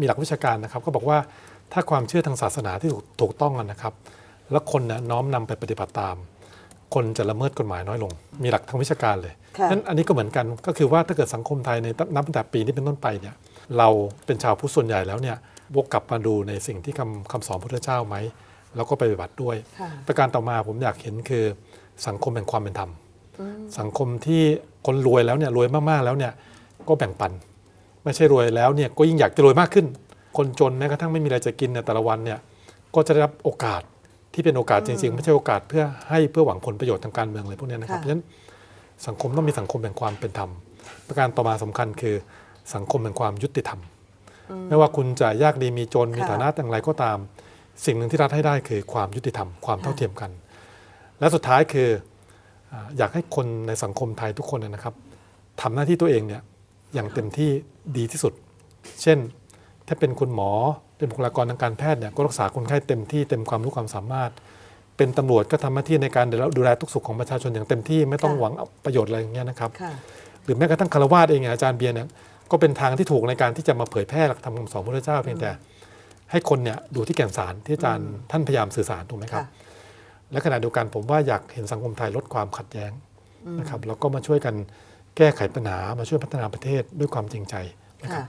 มีหลักวิชาการนะครับ ก็บอกว่าถ้าความเชื่อทางศาสนาที่ถูกถูกต้องกันนะครับ แล้วคนนะน้อมนำไปปฏิบัติตาม คนจะละเมิดกฎหมายน้อยลง มีหลักทางวิชาการเลยค่ะนั้นอันนี้ก็เหมือนกันก็คือว่าถ้าเกิดสังคมไทยในนับตั้งแต่ปีนี้เป็นต้นไปเนี่ยเราเป็นชาวพุทธส่วนใหญ่แล้วเนี่ยวกกลับมาดูในสิ่งที่คำคำสอนพระพุทธเจ้าไหมแล้วก็ไปปฏิบัติด้วยค่ะประการต่อมาผมอยากเห็นคือสังคมแห่งความเป็นธรรม สังคมที่คนรวยแล้วเนี่ยรวยมากๆแล้วเนี่ยก็แบ่งปัน ไม่ใช่รวยแล้วเนี่ยก็ยิ่งอยากจะรวยมากขึ้น คนจนแม้กระทั่งไม่มีอะไรจะกินในแต่ละวันเนี่ยก็จะได้รับโอกาสที่เป็นโอกาสจริงๆ ไม่ใช่โอกาสเพื่อให้เพื่อหวังผลประโยชน์ทางการเมืองอะไรพวกเนี้ยนะครับค่ะเพราะฉะนั้นสังคมต้องมีสังคมแห่งความเป็นธรรม ประการต่อมาสำคัญคือสังคมแห่งความยุติธรรม ไม่ว่าคุณจะยากดีมีจนมีค่ะฐานะอย่างไรก็ตาม สิ่งหนึ่งที่รัฐให้ได้คือความยุติธรรมความเท่าค่ะเทียมกัน และสุดท้ายคืออ่าอยากให้คนในสังคมไทยทุกคนเนยนะครับทำหน้าที่ตัวเองเนี่ย อย่างเต็มที่ดีที่สุด เช่น ถ้าเป็นคุณหมอเป็นบุคลากรทางการแพทย์เนี่ยก็รักษาคนไข้เต็มที่เต็มความรู้ความสามารถ เป็นตำรวจก็ทำหน้าที่ในการดูแลทุกสุขของประชาชนอย่างเต็มที่ไม่ต้องค่ะหวังเอาประโยชน์อะไรอย่างเงี้ยนะครับค่ะหรือแม้กระทั่งคารวาสเองเนี่ยอาจารย์เบียร์เนี่ยก็เป็นทางที่ถูกในการที่จะมาเผยแพร่หลักธรรมคำสอนพระพุทธเจ้าเพียงแต่ ให้คนเนี่ยดูที่แก่นสารที่อาจารย์ท่านพยายามสื่อสารถูกไหมครับค่ะและขณะเดียวกันผมว่าอยากเห็นสังคมไทยลดความขัดแย้งนะครับแล้วก็มาช่วยกัน แก้ไขปัญหามาช่วยพัฒนาประเทศด้วยความจริงใจนะครับ